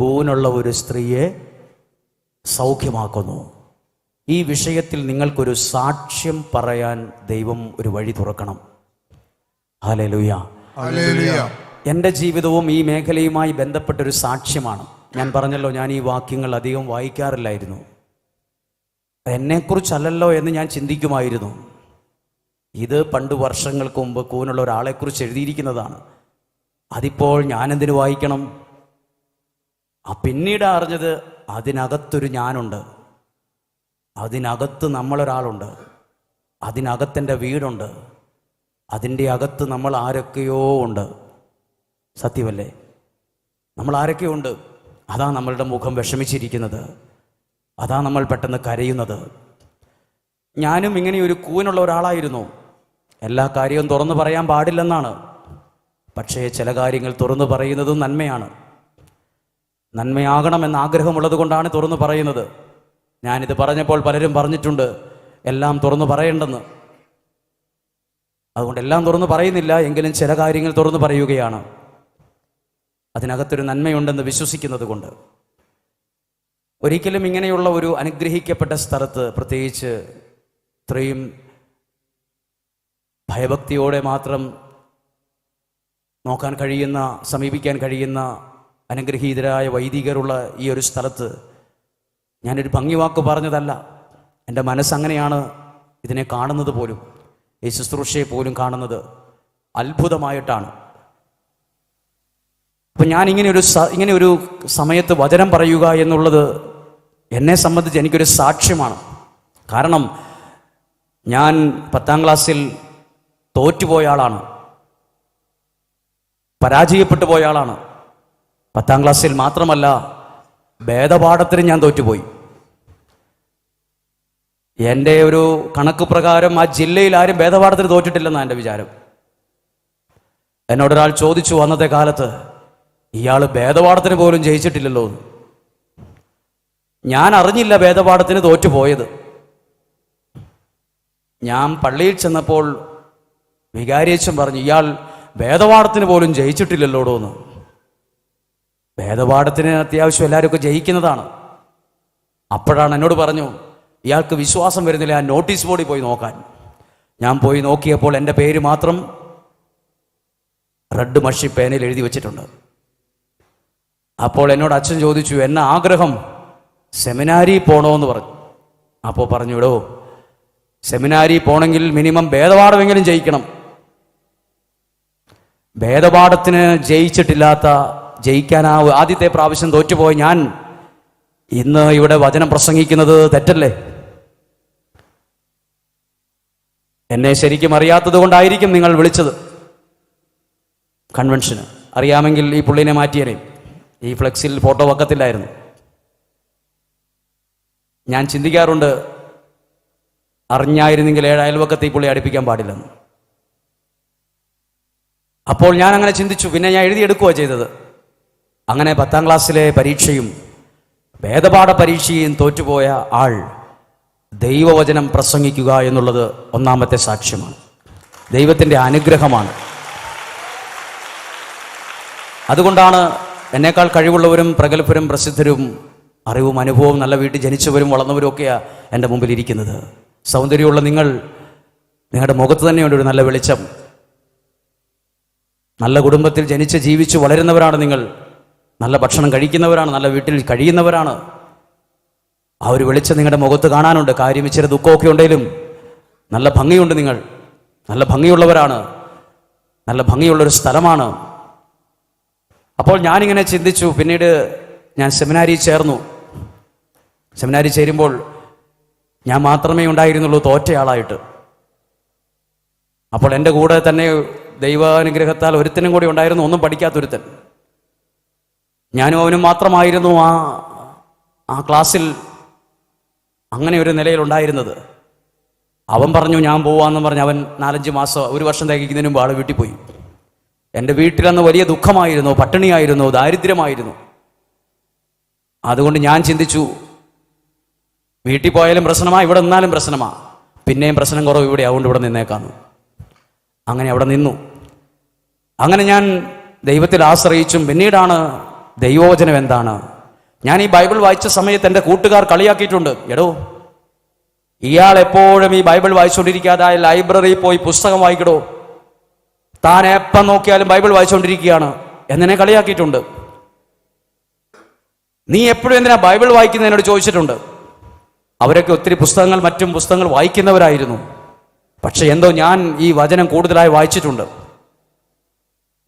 കൂനുള്ള ഒരു സ്ത്രീയെ സൗഖ്യമാക്കുന്നു. ഈ വിഷയത്തിൽ നിങ്ങൾക്കൊരു സാക്ഷ്യം പറയാൻ ദൈവം ഒരു വഴി തുറക്കണം. ഹലലുയ എന്റെ ജീവിതവും ഈ മേഖലയുമായി ബന്ധപ്പെട്ടൊരു സാക്ഷ്യമാണ്. ഞാൻ പറഞ്ഞല്ലോ ഞാൻ ഈ വാക്യങ്ങൾ അധികം വായിക്കാറില്ലായിരുന്നു. എന്നെക്കുറിച്ചല്ലല്ലോ എന്ന് ഞാൻ ചിന്തിക്കുമായിരുന്നു. ഇത് പണ്ട് വർഷങ്ങൾക്ക് മുമ്പ് കൂനുള്ള ഒരാളെക്കുറിച്ച് എഴുതിയിരിക്കുന്നതാണ്. അതിപ്പോൾ ഞാനെന്തിനു വായിക്കണം? ആ പിന്നീട് അറിഞ്ഞത് അതിനകത്തൊരു ഞാനുണ്ട്. അതിനകത്ത് നമ്മളൊരാളുണ്ട്. അതിനകത്തെന്റെ വീടുണ്ട്. അതിന്റെ അകത്ത് നമ്മൾ ആരൊക്കെയോ ഉണ്ട്. സത്യമല്ലേ നമ്മൾ ആരൊക്കെയോ ഉണ്ട്. അതാ നമ്മളുടെ മുഖം വിഷമിച്ചിരിക്കുന്നത്. അതാ നമ്മൾ പെട്ടെന്ന് കരയുന്നത്. ഞാനും ഇങ്ങനെ ഒരു കൂനുള്ള ഒരാളായിരുന്നു. എല്ലാ കാര്യവും തുറന്നു പറയാൻ പാടില്ലെന്നാണ്. പക്ഷേ ചില കാര്യങ്ങൾ തുറന്നു പറയുന്നതും നന്മയാണ്. നന്മയാകണമെന്ന് ആഗ്രഹമുള്ളത് കൊണ്ടാണ് തുറന്നു പറയുന്നത്. ഞാനിത് പറഞ്ഞപ്പോൾ പലരും പറഞ്ഞിട്ടുണ്ട് എല്ലാം തുറന്നു പറയേണ്ടെന്ന്. അതുകൊണ്ട് എല്ലാം തുറന്നു പറയുന്നില്ല എങ്കിലും ചില കാര്യങ്ങൾ തുറന്നു പറയുകയാണ്. അതിനകത്തൊരു നന്മയുണ്ടെന്ന് വിശ്വസിക്കുന്നത് കൊണ്ട്. ഒരിക്കലും ഇങ്ങനെയുള്ള ഒരു അനുഗ്രഹിക്കപ്പെട്ട സ്ഥലത്ത് പ്രത്യേകിച്ച് ഇത്രയും ഭയഭക്തിയോടെ മാത്രം നോക്കാൻ കഴിയുന്ന സമീപിക്കാൻ കഴിയുന്ന അനുഗ്രഹീതരായ വൈദികരുള്ള ഈ ഒരു സ്ഥലത്ത് ഞാനൊരു ഭംഗിവാക്ക് പറഞ്ഞതല്ല. എന്റെ മനസ്സങ്ങനെയാണ് ഇതിനെ കാണുന്നത് പോലും. ഈ ശുശ്രൂഷയെ പോലും കാണുന്നത് അത്ഭുതമായിട്ടാണ്. അപ്പം ഞാൻ ഇങ്ങനെ ഒരു ഇങ്ങനെ ഒരു സമയത്ത് വചനം പറയുക എന്നുള്ളത് എന്നെ സംബന്ധിച്ച് എനിക്കൊരു സാക്ഷ്യമാണ്. കാരണം ഞാൻ പത്താം ക്ലാസ്സിൽ തോറ്റുപോയ ആളാണ്. പരാജയപ്പെട്ടു പോയ ആളാണ്. പത്താം ക്ലാസ്സിൽ മാത്രമല്ല ഭേദപാഠത്തിന് ഞാൻ തോറ്റുപോയി. എന്റെ ഒരു കണക്ക് പ്രകാരം ആ ജില്ലയിൽ ആരും ഭേദപാഠത്തിന് തോറ്റിട്ടില്ലെന്നാണ് എന്റെ വിചാരം. എന്നോടൊരാൾ ചോദിച്ചു അന്നത്തെ കാലത്ത് ഇയാൾ ഭേദപാഠത്തിന് പോലും ജയിച്ചിട്ടില്ലല്ലോ. ഞാൻ അറിഞ്ഞില്ല ഭേദപാഠത്തിന് തോറ്റുപോയത്. ഞാൻ പള്ളിയിൽ ചെന്നപ്പോൾ വികാരിയച്ഛൻ പറഞ്ഞു ഇയാൾ ഭേദപാഠത്തിന് പോലും ജയിച്ചിട്ടില്ലല്ലോടോ എന്ന്. ഭേദപാഠത്തിന് അത്യാവശ്യം എല്ലാവരും ജയിക്കുന്നതാണ്. അപ്പോഴാണ് എന്നോട് പറഞ്ഞു ഇയാൾക്ക് വിശ്വാസം വരുന്നില്ല ആ നോട്ടീസ് ബോർഡിൽ പോയി നോക്കാൻ. ഞാൻ പോയി നോക്കിയപ്പോൾ എന്റെ പേര് മാത്രം റെഡ് മഷി പേനയിൽ എഴുതി വെച്ചിട്ടുണ്ട്. അപ്പോൾ എന്നോട് അച്ഛൻ ചോദിച്ചു എന്നെ ആഗ്രഹം സെമിനാരി പോണോന്ന് പറഞ്ഞു അപ്പോൾ പറഞ്ഞു ഇടോ സെമിനാരി പോണെങ്കിൽ മിനിമം ഭേദപാഠമെങ്കിലും ജയിക്കണം. ഭേദപാഠത്തിന് ജയിച്ചിട്ടില്ലാത്ത ജയിക്കാനാ ആദ്യത്തെ പ്രാവശ്യം തോറ്റുപോയ ഞാൻ ഇന്ന് ഇവിടെ വചനം പ്രസംഗിക്കുന്നത് തെറ്റല്ലേ? എന്നെ ശരിക്കും അറിയാത്തത് കൊണ്ടായിരിക്കും നിങ്ങൾ വിളിച്ചത്. കൺവെൻഷന്. അറിയാമെങ്കിൽ ഈ പുള്ളിനെ മാറ്റിയേനെ. ഈ ഫ്ലെക്സിൽ ഫോട്ടോ വക്കത്തില്ലായിരുന്നു. ഞാൻ ചിന്തിക്കാറുണ്ട് അറിഞ്ഞായിരുന്നെങ്കിൽ ഏഴ് അയൽവക്കത്തെ ഈ പുള്ളി അടുപ്പിക്കാൻ പാടില്ലെന്ന്. അപ്പോൾ ഞാൻ അങ്ങനെ ചിന്തിച്ചു പിന്നെ ഞാൻ എഴുതിയെടുക്കുകയാണ് ചെയ്തത്. അങ്ങനെ പത്താം ക്ലാസ്സിലെ പരീക്ഷയും വേദപാഠ പരീക്ഷയും തോറ്റുപോയ ആൾ ദൈവവചനം പ്രസംഗിക്കുക എന്നുള്ളത് ഒന്നാമത്തെ സാക്ഷ്യമാണ്. ദൈവത്തിന്റെ അനുഗ്രഹമാണ്. അതുകൊണ്ടാണ് എന്നേക്കാൾ കഴിവുള്ളവരും പ്രഗത്ഭരും പ്രസിദ്ധരും അറിവും അനുഭവവും നല്ല വീട്ടിൽ ജനിച്ചവരും വളർന്നവരും ഒക്കെയാണ് എന്റെ മുമ്പിൽ ഇരിക്കുന്നത്. സൗന്ദര്യമുള്ള നിങ്ങൾ നിങ്ങളുടെ മുഖത്ത് തന്നെയുണ്ട് ഒരു നല്ല വെളിച്ചം. നല്ല കുടുംബത്തിൽ ജനിച്ച് ജീവിച്ച് വളരുന്നവരാണ് നിങ്ങൾ. നല്ല ഭക്ഷണം കഴിക്കുന്നവരാണ് നല്ല വീട്ടിൽ കഴിയുന്നവരാണ്. ആ ഒരു വെളിച്ചം നിങ്ങളുടെ മുഖത്ത് കാണാനുണ്ട്. കാര്യം ഇച്ചിരി ദുഃഖമൊക്കെ ഉണ്ടെങ്കിലും നല്ല ഭംഗിയുണ്ട് നിങ്ങൾ. നല്ല ഭംഗിയുള്ളവരാണ്. നല്ല ഭംഗിയുള്ളൊരു സ്ഥലമാണ്. അപ്പോൾ ഞാനിങ്ങനെ ചിന്തിച്ചു. പിന്നീട് ഞാൻ സെമിനാരി ചേർന്നു. സെമിനാരി ചേരുമ്പോൾ ഞാൻ മാത്രമേ ഉണ്ടായിരുന്നുള്ളൂ തോറ്റയാളായിട്ട്. അപ്പോൾ എന്റെ കൂടെ തന്നെ ദൈവാനുഗ്രഹത്താൽ ഒരുത്തനും കൂടി ഉണ്ടായിരുന്നു ഒന്നും പഠിക്കാത്തൊരുത്തൻ. ഞാനും അവനും മാത്രമായിരുന്നു ആ ആ ക്ലാസ്സിൽ അങ്ങനെ ഒരു നിലയിലുണ്ടായിരുന്നത്. അവൻ പറഞ്ഞു ഞാൻ പോവാന്ന് പറഞ്ഞ് അവൻ നാലഞ്ച് മാസം ഒരു വർഷം തികയ്ക്കുന്നതിന് മുമ്പ് ആൾ വീട്ടിൽ പോയി. എന്റെ വീട്ടിലന്ന് വലിയ ദുഃഖമായിരുന്നു പട്ടിണിയായിരുന്നു ദാരിദ്ര്യമായിരുന്നു. അതുകൊണ്ട് ഞാൻ ചിന്തിച്ചു വീട്ടിൽ പോയാലും പ്രശ്നമാ ഇവിടെ നിന്നാലും പ്രശ്നമാ. പിന്നെയും പ്രശ്നം കുറവ് ഇവിടെ അതുകൊണ്ട് ഇവിടെ നിന്നേക്കാന്ന്. അങ്ങനെ അവിടെ നിന്നു. അങ്ങനെ ഞാൻ ദൈവത്തിൽ ആശ്രയിച്ചും പിന്നീടാണ് ദൈവവചനം എന്താണ്? ഞാൻ ഈ ബൈബിൾ വായിച്ച സമയത്ത് എന്റെ കൂട്ടുകാർ കളിയാക്കിയിട്ടുണ്ട്. എടോ ഇയാൾ എപ്പോഴും ഈ ബൈബിൾ വായിച്ചുകൊണ്ടിരിക്കാതായ ലൈബ്രറിയിൽ പോയി പുസ്തകം വായിക്കടോ. താൻ എപ്പം നോക്കിയാലും ബൈബിൾ വായിച്ചുകൊണ്ടിരിക്കുകയാണ്. എന്നെ കളിയാക്കിയിട്ടുണ്ട്. നീ എപ്പോഴും എന്തിനാ ബൈബിൾ വായിക്കുന്നതിനോട് ചോദിച്ചിട്ടുണ്ട്? അവരൊക്കെ ഒത്തിരി പുസ്തകങ്ങൾ മറ്റും പുസ്തകങ്ങൾ വായിക്കുന്നവരായിരുന്നു. പക്ഷെ എന്തോ ഞാൻ ഈ വചനം കൂടുതലായി വായിച്ചിട്ടുണ്ട്.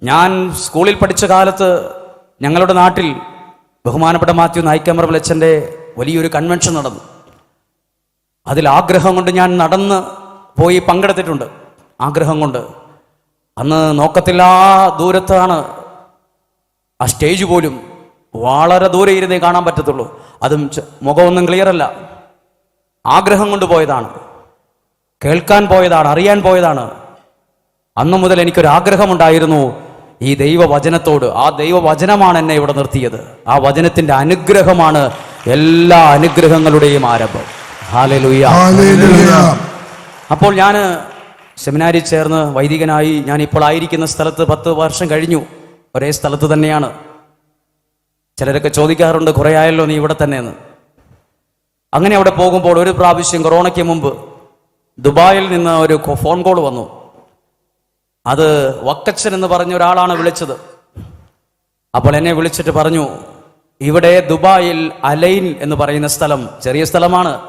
ഞാൻ സ്കൂളിൽ പഠിച്ച കാലത്ത് ഞങ്ങളുടെ നാട്ടിൽ ബഹുമാനപ്പെട്ട മാത്യു നായിക്കമർ വിളച്ചന്റെ വലിയൊരു കൺവെൻഷൻ നടന്നു. അതിൽ ആഗ്രഹം കൊണ്ട് ഞാൻ നടന്ന് പോയി പങ്കെടുത്തിട്ടുണ്ട്. ആഗ്രഹം കൊണ്ട്. അന്ന് നോക്കത്തില്ലാ ദൂരത്താണ് ആ സ്റ്റേജ് പോലും. വളരെ ദൂരെ ഇരുന്നേ കാണാൻ പറ്റത്തുള്ളൂ. അതും മുഖമൊന്നും ക്ലിയർ അല്ല. ആഗ്രഹം കൊണ്ട് പോയതാണ്. കേൾക്കാൻ പോയതാണ് അറിയാൻ പോയതാണ്. അന്നു മുതൽ എനിക്കൊരു ആഗ്രഹമുണ്ടായിരുന്നു ഈ ദൈവവചനത്തോട് ആ ദൈവവചനമാണ് എന്നെ ഇവിടെ നിർത്തിയത്. ആ വചനത്തിന്റെ അനുഗ്രഹമാണ് എല്ലാ അനുഗ്രഹങ്ങളുടെയും ആരംഭം. അപ്പോൾ ഞാൻ സെമിനാരി ചേർന്ന് വൈദികനായി ഞാൻ ഇപ്പോൾ ആയിരിക്കുന്ന സ്ഥലത്ത് പത്ത് വർഷം കഴിഞ്ഞു. ഒരേ സ്ഥലത്ത് തന്നെയാണ്. ചിലരൊക്കെ ചോദിക്കാറുണ്ട് കുറേ ആയല്ലോ നീ ഇവിടെ തന്നെയെന്ന്. അങ്ങനെ അവിടെ പോകുമ്പോൾ ഒരു പ്രാവശ്യം കൊറോണയ്ക്ക് മുമ്പ് ദുബായിൽ നിന്ന് ഒരു ഫോൺ കോൾ വന്നു. അത് വക്കച്ചൻ എന്ന് പറഞ്ഞ ഒരാളാണ് വിളിച്ചത്. അപ്പോൾ എന്നെ വിളിച്ചിട്ട് പറഞ്ഞു ഇവിടെ ദുബായിൽ അലൈൻ എന്ന് പറയുന്ന സ്ഥലം ചെറിയ സ്ഥലമാണ്.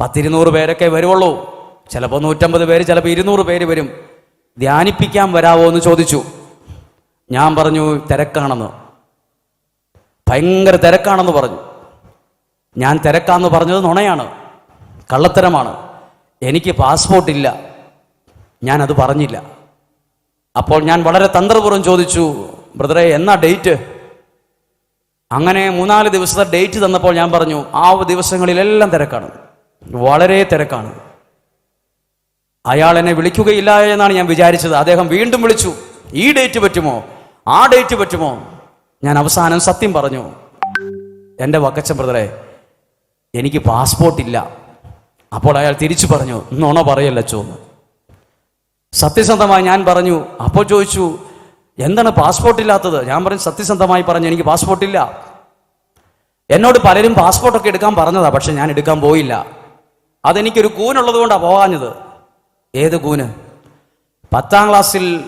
പത്തിരുന്നൂറ് പേരൊക്കെ വരുവുള്ളൂ. ചിലപ്പോൾ നൂറ്റമ്പത് പേര് ചിലപ്പോൾ ഇരുന്നൂറ് പേര് വരും. ധ്യാനിപ്പിക്കാൻ വരാവോ എന്ന് ചോദിച്ചു. ഞാൻ പറഞ്ഞു തിരക്കാണെന്ന്. ഭയങ്കര തിരക്കാണെന്ന് പറഞ്ഞു. ഞാൻ തിരക്കാന്ന് പറഞ്ഞത് നുണയാണ് കള്ളത്തരമാണ്. എനിക്ക് പാസ്പോർട്ടില്ല. ഞാനത് പറഞ്ഞില്ല. അപ്പോൾ ഞാൻ വളരെ തന്ത്രപൂർവം ചോദിച്ചു ബ്രദറെ എന്നാ ഡേറ്റ്? അങ്ങനെ മൂന്നാൽ ദിവസത്തെ ഡേറ്റ് തന്നപ്പോൾ ഞാൻ പറഞ്ഞു ആ ദിവസങ്ങളിലെല്ലാം തിരക്കാണ് വളരെ തിരക്കാണ്. അയാൾ എന്നെ വിളിക്കുകയില്ല എന്നാണ് ഞാൻ വിചാരിച്ചത്. അദ്ദേഹം വീണ്ടും വിളിച്ചു ഈ ഡേറ്റ് പറ്റുമോ? ആ ഡേറ്റ് പറ്റുമോ? ഞാൻ അവസാനം സത്യം പറഞ്ഞു എന്റെ വക്കച്ചൻ ബ്രദറെ എനിക്ക് പാസ്പോർട്ട് ഇല്ല അപ്പോൾ അയാൾ തിരിച്ചു പറഞ്ഞു നുണ പറയല്ല ചോന്ന് സത്യസന്ധമായി ഞാൻ പറഞ്ഞു. അപ്പോൾ ചോദിച്ചു എന്താണ് പാസ്പോർട്ട് ഇല്ലാത്തത്? ഞാൻ പറഞ്ഞു സത്യസന്ധമായി പറഞ്ഞു എനിക്ക് പാസ്പോർട്ട് ഇല്ല. എന്നോട് പലരും പാസ്പോർട്ടൊക്കെ എടുക്കാൻ പറഞ്ഞതാ പക്ഷെ ഞാൻ എടുക്കാൻ പോയില്ല. അതെനിക്കൊരു കൂനുള്ളത് കൊണ്ടാണ് പോകാഞ്ഞത്. ഏത് കൂന്? പത്താം ക്ലാസ്സിൽ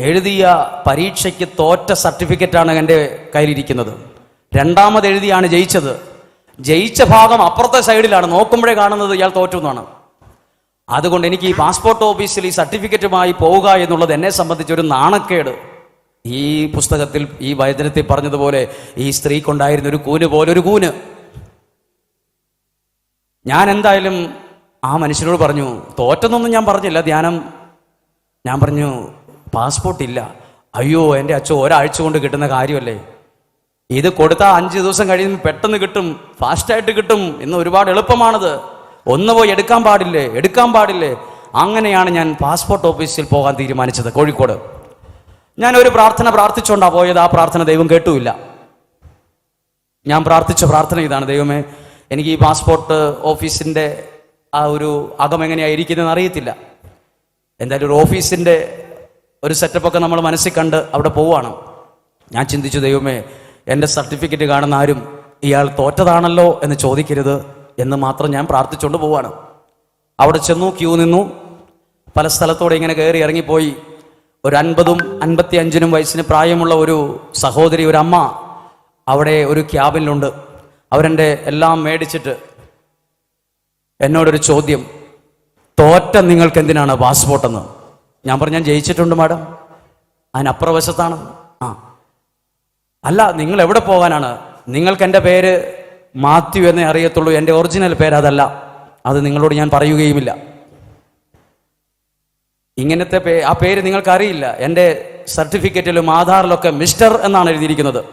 എഴുതിയ പരീക്ഷയ്ക്ക് തോറ്റ സർട്ടിഫിക്കറ്റാണ് എന്റെ കയ്യിലിരിക്കുന്നത്. രണ്ടാമത് എഴുതിയാണ് ജയിച്ചത്. ജയിച്ച ഭാഗം അപ്പുറത്തെ സൈഡിലാണ് നോക്കുമ്പോഴേ കാണുന്നത് ഇയാൾ തോറ്റു എന്നാണ്. അതുകൊണ്ട് എനിക്ക് ഈ പാസ്പോർട്ട് ഓഫീസിൽ ഈ സർട്ടിഫിക്കറ്റുമായി പോവുക എന്നുള്ളത് എന്നെ സംബന്ധിച്ച് ഒരു നാണക്കേട്. ഈ പുസ്തകത്തിൽ ഈ വചനത്തിൽ പറഞ്ഞതുപോലെ ഈ സ്ത്രീക്കുണ്ടായിരുന്ന ഒരു കൂന് പോലെ ഒരു കൂന്. ഞാൻ എന്തായാലും ആ മനുഷ്യനോട് പറഞ്ഞു തോറ്റെന്നൊന്നും ഞാൻ പറഞ്ഞില്ല ധ്യാനം. ഞാൻ പറഞ്ഞു പാസ്പോർട്ട് ഇല്ല. അയ്യോ എന്റെ അച്ഛൻ ഒരാഴ്ച കൊണ്ട് കിട്ടുന്ന കാര്യമല്ലേ? ഇത് കൊടുത്താൽ അഞ്ച് ദിവസം കഴിയുമ്പോൾ പെട്ടെന്ന് കിട്ടും ഫാസ്റ്റായിട്ട് കിട്ടും ഇന്ന് ഒരുപാട് എളുപ്പമാണത്. ഒന്ന് പോയി എടുക്കാൻ പാടില്ലേ? എടുക്കാൻ പാടില്ലേ? അങ്ങനെയാണ് ഞാൻ പാസ്പോർട്ട് ഓഫീസിൽ പോകാൻ തീരുമാനിച്ചത് കോഴിക്കോട്. ഞാൻ ഒരു പ്രാർത്ഥന പ്രാർത്ഥിച്ചുകൊണ്ടാണ് പോയത് ആ പ്രാർത്ഥന ദൈവം കേട്ടുമില്ല ഞാൻ പ്രാർത്ഥിച്ച പ്രാർത്ഥന ഇതാണ് ദൈവമേ എനിക്ക് ഈ പാസ്പോർട്ട് ഓഫീസിന്റെ ആ ഒരു അകം എങ്ങനെയായിരിക്കുന്നതെന്ന് അറിയത്തില്ല. എന്തായാലും ഒരു ഓഫീസിന്റെ ഒരു സെറ്റപ്പൊക്കെ നമ്മൾ മനസ്സിൽ കണ്ട് അവിടെ പോവുകയാണ്. ഞാൻ ചിന്തിച്ചു ദൈവമേ എന്റെ സർട്ടിഫിക്കറ്റ് കാണുന്ന ആരും ഇയാൾ തോറ്റതാണല്ലോ എന്ന് ചോദിക്കരുത്. എന്ന് മാത്രം ഞാൻ പ്രാർത്ഥിച്ചുകൊണ്ട് പോവാണ്. അവിടെ ചെന്നു ക്യൂ നിന്നു. പല സ്ഥലത്തോടെ ഇങ്ങനെ കയറി ഇറങ്ങിപ്പോയി. ഒരു അൻപതും അൻപത്തി അഞ്ചിനും വയസ്സിന് പ്രായമുള്ള ഒരു സഹോദരി ഒരു അമ്മ അവിടെ ഒരു ക്യാബിനിലുണ്ട് അവരെന്റെ എല്ലാം മേടിച്ചിട്ട് എന്നോടൊരു ചോദ്യം തോറ്റ നിങ്ങൾക്ക് എന്തിനാണ് പാസ്പോർട്ടെന്ന് ഞാൻ പറഞ്ഞു ഞാൻ ജയിച്ചിട്ടുണ്ട് മാഡം. അതിനപ്പുറവശത്താണ്. ആ. അല്ല നിങ്ങൾ എവിടെ പോകാനാണ്? നിങ്ങൾക്ക് എന്റെ പേര് മാത്യു എന്നേ അറിയത്തുള്ളൂ. എന്റെ ഒറിജിനൽ പേര് അതല്ല. അത് നിങ്ങളോട് ഞാൻ പറയുകയുമില്ല. ഇങ്ങനത്തെ പേ ആ പേര് നിങ്ങൾക്ക് അറിയില്ല എന്റെ സർട്ടിഫിക്കറ്റിലും ആധാറിലൊക്കെ മിസ്റ്റർ എന്നാണ് എഴുതിയിരിക്കുന്നത്.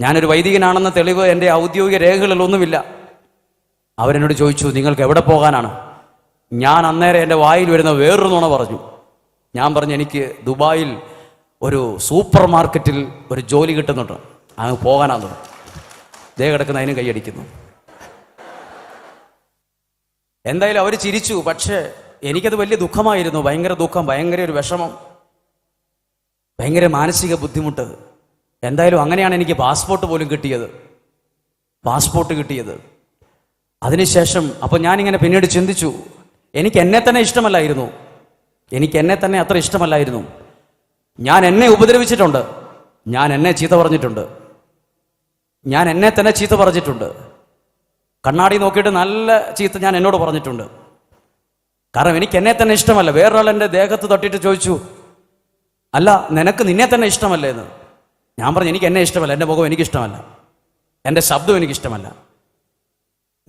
ഞാനൊരു വൈദികനാണെന്ന തെളിവ് എന്റെ ഔദ്യോഗിക രേഖകളിലൊന്നുമില്ല അവരെന്നോട് ചോദിച്ചു നിങ്ങൾക്ക് എവിടെ പോകാനാണ്? ഞാൻ അന്നേരം എന്റെ വായിൽ വരുന്ന വേറൊരു നുണ പറഞ്ഞു. ഞാൻ പറഞ്ഞു എനിക്ക് ദുബായിൽ ഒരു സൂപ്പർ മാർക്കറ്റിൽ ഒരു ജോലി കിട്ടുന്നുണ്ട്. അങ്ങ് പോകാനാന്ന് ദേ കിടക്കുന്ന അതിനും കൈയടിക്കുന്നു. എന്തായാലും അവർ ചിരിച്ചു പക്ഷേ എനിക്കത് വലിയ ദുഃഖമായിരുന്നു. ഭയങ്കര ദുഃഖം ഭയങ്കര ഒരു വിഷമം ഭയങ്കര മാനസിക ബുദ്ധിമുട്ട്. എന്തായാലും അങ്ങനെയാണ് എനിക്ക് പാസ്പോർട്ട് പോലും കിട്ടിയത്. പാസ്പോർട്ട് കിട്ടിയത്. അതിനുശേഷം അപ്പോൾ ഞാനിങ്ങനെ പിന്നീട് ചിന്തിച്ചു എനിക്ക് എന്നെ തന്നെ ഇഷ്ടമല്ലായിരുന്നു. എനിക്ക് എന്നെ തന്നെ അത്ര ഇഷ്ടമല്ലായിരുന്നു. ഞാൻ എന്നെ ഉപദ്രവിച്ചിട്ടുണ്ട്. ഞാൻ എന്നെ ചീത്ത പറഞ്ഞിട്ടുണ്ട്. ഞാൻ എന്നെ തന്നെ ചീത്ത പറഞ്ഞിട്ടുണ്ട്. കണ്ണാടി നോക്കിയിട്ട് നല്ല ചീത്ത ഞാൻ എന്നോട് പറഞ്ഞിട്ടുണ്ട്. കാരണം എനിക്ക് എന്നെ തന്നെ ഇഷ്ടമല്ല. വേറൊരാൾ എന്റെ ദേഹത്ത് തട്ടിയിട്ട് ചോദിച്ചു അല്ല നിനക്ക് നിന്നെ തന്നെ ഇഷ്ടമല്ല? എന്ന്. ഞാൻ പറഞ്ഞു എനിക്ക് എന്നെ ഇഷ്ടമല്ല. എന്റെ മുഖം എനിക്കിഷ്ടമല്ല എന്റെ ശബ്ദം എനിക്കിഷ്ടമല്ല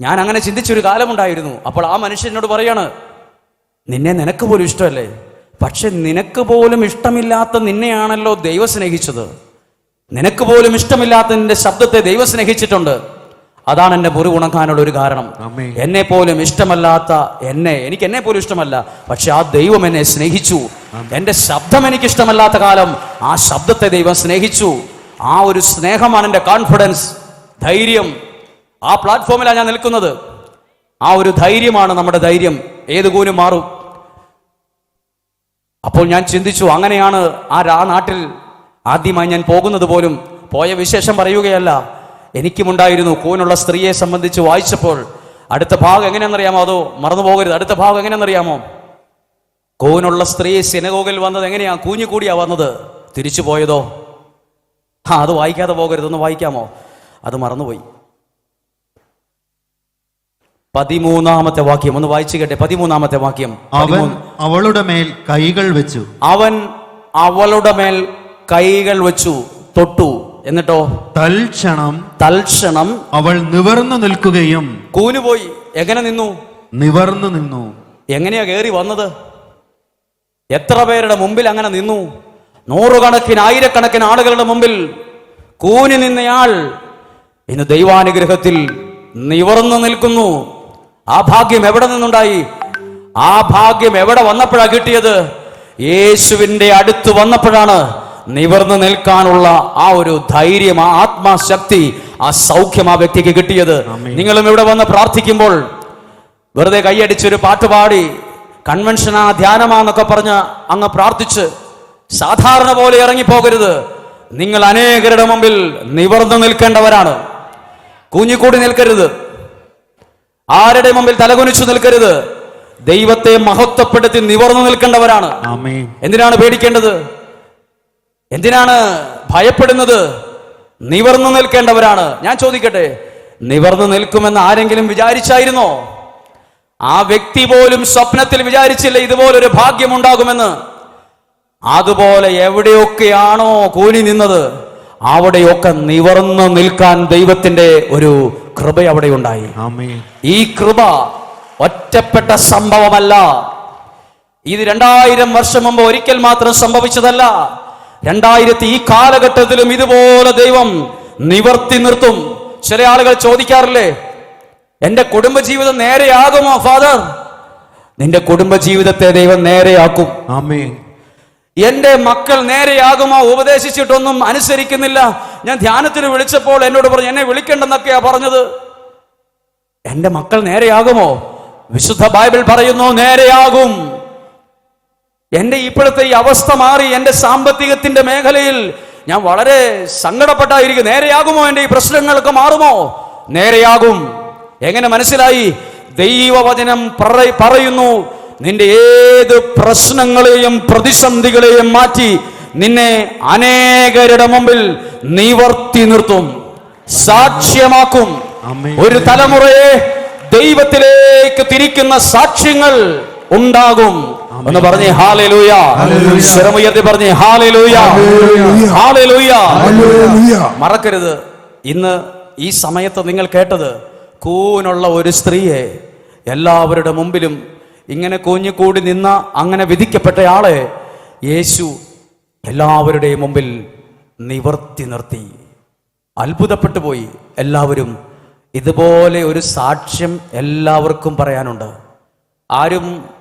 ഞാൻ അങ്ങനെ ചിന്തിച്ചൊരു കാലമുണ്ടായിരുന്നു. അപ്പോൾ ആ മനുഷ്യൻ എന്നോട് പറയാണ് നിന്നെ നിനക്ക് പോലും ഇഷ്ടമല്ലേ? പക്ഷെ നിനക്ക് പോലും ഇഷ്ടമില്ലാത്ത നിന്നെയാണല്ലോ ദൈവം സ്നേഹിച്ചത് നിനക്ക് പോലും ഇഷ്ടമില്ലാത്ത നിന്റെ ശബ്ദത്തെ ദൈവം സ്നേഹിച്ചിട്ടുണ്ട്. അതാണ് എന്നെ മുറി ഉണക്കാനുള്ള ഒരു കാരണം. എന്നെ പോലും ഇഷ്ടമല്ലാത്ത എന്നെ എനിക്ക് എന്നെ പോലും ഇഷ്ടമല്ല പക്ഷെ ആ ദൈവം എന്നെ സ്നേഹിച്ചു. എന്റെ ശബ്ദം എനിക്ക് ഇഷ്ടമല്ലാത്ത കാലം ആ ശബ്ദത്തെ ദൈവം സ്നേഹിച്ചു. ആ ഒരു സ്നേഹമാണ് എന്റെ കോൺഫിഡൻസ് ധൈര്യം. ആ പ്ലാറ്റ്ഫോമിലാണ് ഞാൻ നിൽക്കുന്നത്. ആ ഒരു ധൈര്യമാണ് നമ്മുടെ ധൈര്യം. ഏത് കൂനും മാറും? അപ്പോൾ ഞാൻ ചിന്തിച്ചു അങ്ങനെയാണ് ആ നാട്ടിൽ ആദ്യമായി ഞാൻ പോകുന്നത് പോലും പോയ വിശേഷം പറയുകയല്ല. എനിക്കുമുണ്ടായിരുന്നു കൂനുള്ള സ്ത്രീയെ സംബന്ധിച്ച് വായിച്ചപ്പോൾ. അടുത്ത ഭാഗം എങ്ങനെയാണെന്നറിയാമോ അതോ മറന്നു പോകരുത്. അടുത്ത ഭാഗം എങ്ങനെയാണെന്നറിയാമോ കൂനുള്ള സ്ത്രീ സിനഗോഗിൽ വന്നത് എങ്ങനെയാ? കൂഞ്ഞു കൂടിയാ വന്നത്. തിരിച്ചു പോയതോ? ആ അത് വായിക്കാതെ പോകരുത്. ഒന്ന് വായിക്കാമോ? അത് മറന്നുപോയി. പതിമൂന്നാമത്തെ വാക്യം. ഒന്ന് വായിച്ചു കേട്ടെ. പതിമൂന്നാമത്തെ വാക്യം. അവൻ അവളുടെ മേൽ കൈകൾ വെച്ചു. അവൻ അവളുടെ മേൽ കൈകൾ വെച്ചു തൊട്ടു. എന്നിട്ടോ? തൽക്ഷണം തൽക്ഷണം അവൾ നിവർന്നു നിൽക്കുകയും കൂനുപോയി എങ്ങനെ നിന്നു? നിവർന്നു നിന്നു. എങ്ങനെയാ കയറി വന്നത്? എത്ര പേരുടെ മുമ്പിൽ അങ്ങനെ നിന്നു? നൂറുകണക്കിന് ആയിരക്കണക്കിന് ആളുകളുടെ മുമ്പിൽ കൂനി നിന്നയാൾ ഇന്ന് ദൈവാനുഗ്രഹത്തിൽ നിവർന്നു നിൽക്കുന്നു. ആ ഭാഗ്യം എവിടെ നിന്നുണ്ടായി? ആ ഭാഗ്യം എവിടെ വന്നപ്പോഴാണ് കിട്ടിയത്? യേശുവിന്റെ അടുത്ത് വന്നപ്പോഴാണ്. നിവർന്നു നിൽക്കാനുള്ള ആ ഒരു ധൈര്യം ആ ആത്മാശക്തി ആ സൗഖ്യം ആ വ്യക്തിക്ക് കിട്ടിയത്. നിങ്ങളും ഇവിടെ വന്ന് പ്രാർത്ഥിക്കുമ്പോൾ വെറുതെ കൈയടിച്ചൊരു പാട്ട് പാടി കൺവെൻഷനാ ധ്യാനമാന്നൊക്കെ പറഞ്ഞ് അങ്ങ് പ്രാർത്ഥിച്ച് സാധാരണ പോലെ ഇറങ്ങിപ്പോകരുത്. നിങ്ങൾ അനേകരുടെ മുമ്പിൽ നിവർന്നു നിൽക്കേണ്ടവരാണ്. കൂഞ്ഞിക്കൂടി നിൽക്കരുത്. ആരുടെ മുമ്പിൽ തലകുനിച്ചു നിൽക്കരുത്. ദൈവത്തെ മഹത്വപ്പെടുത്തി നിവർന്നു നിൽക്കേണ്ടവരാണ്. എന്തിനാണ് പേടിക്കേണ്ടത്? എന്തിനാണ് ഭയപ്പെടുന്നത്? നിവർന്നു നിൽക്കേണ്ടവരാണ്. ഞാൻ ചോദിക്കട്ടെ നിവർന്നു നിൽക്കുമെന്ന് ആരെങ്കിലും വിചാരിച്ചായിരുന്നോ? ആ വ്യക്തി പോലും സ്വപ്നത്തിൽ വിചാരിച്ചില്ല ഇതുപോലൊരു ഭാഗ്യം ഭാഗ്യമുണ്ടാകുമെന്ന്. അതുപോലെ എവിടെയൊക്കെയാണോ കൂലി നിന്നത് അവിടെയൊക്കെ നിവർന്നു നിൽക്കാൻ ദൈവത്തിന്റെ ഒരു കൃപ അവിടെ ഉണ്ടായി ഈ കൃപ ഒറ്റപ്പെട്ട സംഭവമല്ല. ഇത് രണ്ടായിരം വർഷം മുമ്പ് ഒരിക്കൽ മാത്രം സംഭവിച്ചതല്ല. രണ്ടായിരത്തി ഈ കാലഘട്ടത്തിലും ഇതുപോലെ ദൈവം നിവർത്തി നിർത്തും. ചില ആളുകൾ ചോദിക്കാറില്ലേ എന്റെ കുടുംബജീവിതം നേരെയാകുമോ ഫാദർ? നിന്റെ കുടുംബജീവിതത്തെ ദൈവം നേരെയാക്കും. ആമേ എന്റെ മക്കൾ നേരെയാകുമോ ഉപദേശിച്ചിട്ടൊന്നും അനുസരിക്കുന്നില്ല. ഞാൻ ധ്യാനത്തിന് വിളിച്ചപ്പോൾ എന്നോട് പറഞ്ഞു എന്നെ വിളിക്കണ്ടെന്നൊക്കെയാ പറഞ്ഞത്. എന്റെ മക്കൾ നേരെയാകുമോ? വിശുദ്ധ ബൈബിൾ പറയുന്നു നേരെയാകും. എന്റെ ഇപ്പോഴത്തെ ഈ അവസ്ഥ മാറി എന്റെ സാമ്പത്തികത്തിന്റെ മേഖലയിൽ ഞാൻ വളരെ സങ്കടപ്പെട്ടായിരിക്കും. നേരെയാകുമോ എന്റെ ഈ പ്രശ്നങ്ങളൊക്കെ മാറുമോ? നേരെയാകും. എങ്ങനെ മനസ്സിലായി? ദൈവവചനം പറയുന്നു നിന്റെ ഏത് പ്രശ്നങ്ങളെയും പ്രതിസന്ധികളെയും മാറ്റി നിന്നെ അനേകരുടെ മുമ്പിൽ നിവർത്തി നിർത്തും. സാക്ഷ്യമാക്കും. ഒരു തലമുറയെ ദൈവത്തിലേക്ക് തിരിക്കുന്ന സാക്ഷ്യങ്ങൾ ഉണ്ടാകും ഒന്ന് പറഞ്ഞേ ഹാലലൂയ. സ്വരമുയർത്തി പറഞ്ഞേ ഹാലലൂയ. ഹാലലൂയ. മറക്കരുത്. ഇന്ന് ഈ സമയത്ത് നിങ്ങൾ കേട്ടത് കൂനുള്ള ഒരു സ്ത്രീയെ എല്ലാവരുടെ മുമ്പിലും ഇങ്ങനെ കൂഞ്ഞുകൂടി നിന്ന അങ്ങനെ വിധിക്കപ്പെട്ടയാളെ യേശു എല്ലാവരുടെയും മുമ്പിൽ നിവർത്തി നിർത്തി. അത്ഭുതപ്പെട്ടു പോയി. എല്ലാവരും ഇതുപോലെ ഒരു സാക്ഷ്യം എല്ലാവർക്കും പറയാനുണ്ട്. ആരും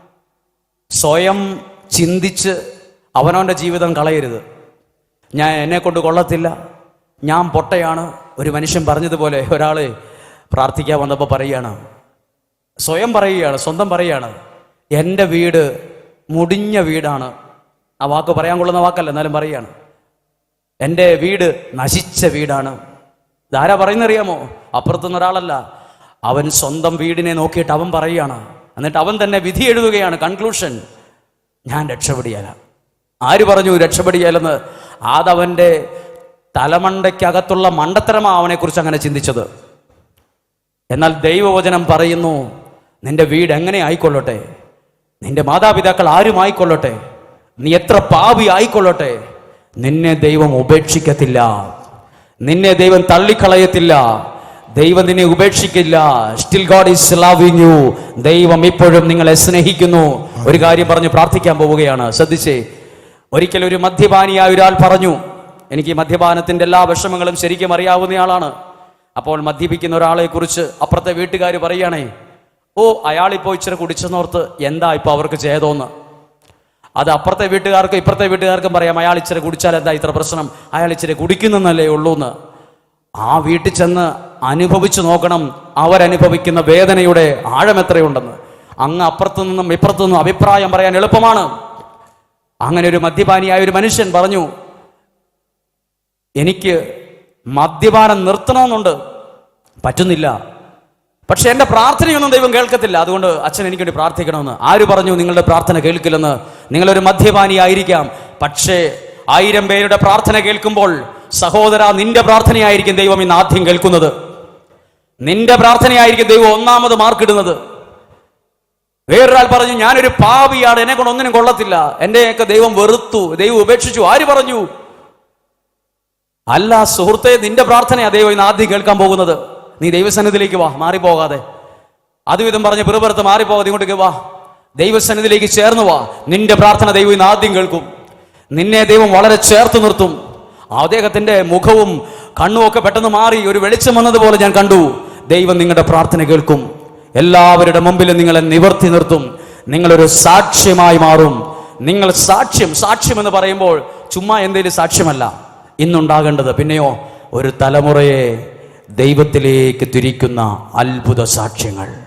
സ്വയം ചിന്തിച്ച് അവനവന്റെ ജീവിതം കളയരുത്. ഞാൻ എന്നെ കൊണ്ട് കൊള്ളത്തില്ല. ഞാൻ പൊട്ടയാണ്. ഒരു മനുഷ്യൻ പറഞ്ഞതുപോലെ ഒരാൾ പ്രാർത്ഥിക്കാൻ വന്നപ്പോൾ പറയുകയാണ്. സ്വയം പറയുകയാണ് സ്വന്തം പറയുകയാണ്. എന്റെ വീട് മുടിഞ്ഞ വീടാണ്. ആ വാക്ക് പറയാൻ കൊള്ളുന്ന വാക്കല്ല എന്നാലും പറയുകയാണ്. എന്റെ വീട് നശിച്ച വീടാണ്. ഇതാരാ പറയുന്നറിയാമോ? അപ്പുറത്തുനിന്ന് ഒരാളല്ല. അവൻ സ്വന്തം വീടിനെ നോക്കിയിട്ട് അവൻ പറയുകയാണ്. എന്നിട്ട് അവൻ തന്നെ വിധി എഴുതുകയാണ് കൺക്ലൂഷൻ ഞാൻ രക്ഷപ്പെടിയാല ആര് പറഞ്ഞു രക്ഷപ്പെടിയാലെന്ന് ആദവന്റെ തലമണ്ടയ്ക്കകത്തുള്ള മണ്ടത്തരമാണ് അവനെക്കുറിച്ച് അങ്ങനെ ചിന്തിച്ചത്. എന്നാൽ ദൈവവചനം പറയുന്നു നിന്റെ വീട് എങ്ങനെ ആയിക്കൊള്ളട്ടെ? നിന്റെ മാതാപിതാക്കൾ ആരും ആയിക്കൊള്ളട്ടെ? നീ എത്ര പാവി ആയിക്കൊള്ളട്ടെ? നിന്നെ ദൈവം ഉപേക്ഷിക്കത്തില്ല. നിന്നെ ദൈവം തള്ളിക്കളയത്തില്ല. ദൈവം നിന്നെ ഉപേക്ഷിക്കില്ല. Still God is loving you ദൈവം ഇപ്പോഴും നിങ്ങളെ സ്നേഹിക്കുന്നു. ഒരു കാര്യം പറഞ്ഞു പ്രാർത്ഥിക്കാൻ പോവുകയാണ്. ശ്രദ്ധിച്ചേ. ഒരിക്കൽ ഒരു മദ്യപാനിയായ ഒരാൾ പറഞ്ഞു എനിക്ക് മദ്യപാനത്തിന്റെ എല്ലാ വിഷമങ്ങളും ശരിക്കും അറിയാവുന്നയാളാണ് അപ്പോൾ മദ്യപിക്കുന്ന ഒരാളെ കുറിച്ച് അപ്പുറത്തെ വീട്ടുകാർ പറയുകയാണേ ഓ അയാളിപ്പോ ഇച്ചിരി കുടിച്ചെന്നോർത്ത് എന്താ ഇപ്പൊ അവർക്ക് ചെയ്തോന്ന് അത് അപ്പുറത്തെ വീട്ടുകാർക്കും ഇപ്പുറത്തെ വീട്ടുകാർക്കും പറയാം അയാൾ ഇച്ചിരി കുടിച്ചാൽ എന്താ ഇത്ര പ്രശ്നം? അയാൾ ഇച്ചിരി കുടിക്കുന്നല്ലേ ഉള്ളൂ എന്ന് ആ വീട്ടിൽ ചെന്ന് അനുഭവിച്ചു നോക്കണം. അവരനുഭവിക്കുന്ന വേദനയുടെ ആഴം എത്രയുണ്ടെന്ന്. അങ്ങ് അപ്പുറത്തു നിന്നും ഇപ്പുറത്തു നിന്നും അഭിപ്രായം പറയാൻ എളുപ്പമാണ്. അങ്ങനെ ഒരു മദ്യപാനിയായ ഒരു മനുഷ്യൻ പറഞ്ഞു എനിക്ക് മദ്യപാനം നിർത്തണമെന്നുണ്ട്. പറ്റുന്നില്ല. പക്ഷെ എന്റെ പ്രാർത്ഥനയൊന്നും ദൈവം കേൾക്കത്തില്ല. അതുകൊണ്ട് അച്ഛൻ എനിക്ക് വേണ്ടി പ്രാർത്ഥിക്കണമെന്ന്. ആര് പറഞ്ഞു നിങ്ങളുടെ പ്രാർത്ഥന കേൾക്കില്ലെന്ന്. നിങ്ങളൊരു മദ്യപാനി ആയിരിക്കാം പക്ഷേ ആയിരം പേരുടെ പ്രാർത്ഥന കേൾക്കുമ്പോൾ സഹോദര നിന്റെ പ്രാർത്ഥനയായിരിക്കും ദൈവം ഇന്ന് ആദ്യം കേൾക്കുന്നത്. നിന്റെ പ്രാർത്ഥനയായിരിക്കും ദൈവം ഒന്നാമത് മാർക്കിടുന്നത് വേറൊരാൾ പറഞ്ഞു ഞാനൊരു പാവിയാണ് എന്നെ കൊണ്ട് ഒന്നിനും കൊള്ളത്തില്ല. എന്നെയൊക്കെ ദൈവം വെറുത്തു ദൈവം ഉപേക്ഷിച്ചു. ആര് പറഞ്ഞു? അല്ല സുഹൃത്തെ നിന്റെ പ്രാർത്ഥനയാ ദൈവം ഇന്ന് ആദ്യം കേൾക്കാൻ പോകുന്നത്. നീ ദൈവസന്നിധിയിലേക്ക് വാ മാറിപ്പോകാതെ. അതുവിധം പറഞ്ഞ് പിറുപുറത്ത് മാറിപ്പോകാതെ ഇങ്ങോട്ടേക്ക് വാ. ദൈവസന്നിധിയിലേക്ക് ചേർന്നു വാ. നിന്റെ പ്രാർത്ഥന ദൈവം ഇന്ന് ആദ്യം കേൾക്കും. നിന്നെ ദൈവം വളരെ ചേർത്ത് നിർത്തും. അദ്ദേഹത്തിന്റെ മുഖവും കണ്ണുമൊക്കെ പെട്ടെന്ന് മാറി ഒരു വെളിച്ചം വന്നതുപോലെ ഞാൻ കണ്ടു. ദൈവം നിങ്ങളുടെ പ്രാർത്ഥന കേൾക്കും. എല്ലാവരുടെ മുമ്പിലും നിങ്ങളെ നിവർത്തി നിർത്തും. നിങ്ങളൊരു സാക്ഷ്യമായി മാറും. നിങ്ങൾ സാക്ഷ്യം സാക്ഷ്യം എന്ന് പറയുമ്പോൾ ചുമ്മാ എന്തേലും സാക്ഷ്യമല്ല. ഇന്നുണ്ടാകേണ്ടത് പിന്നെയോ ഒരു തലമുറയെ ദൈവത്തിലേക്ക് തിരിക്കുന്ന അത്ഭുത സാക്ഷ്യങ്ങൾ.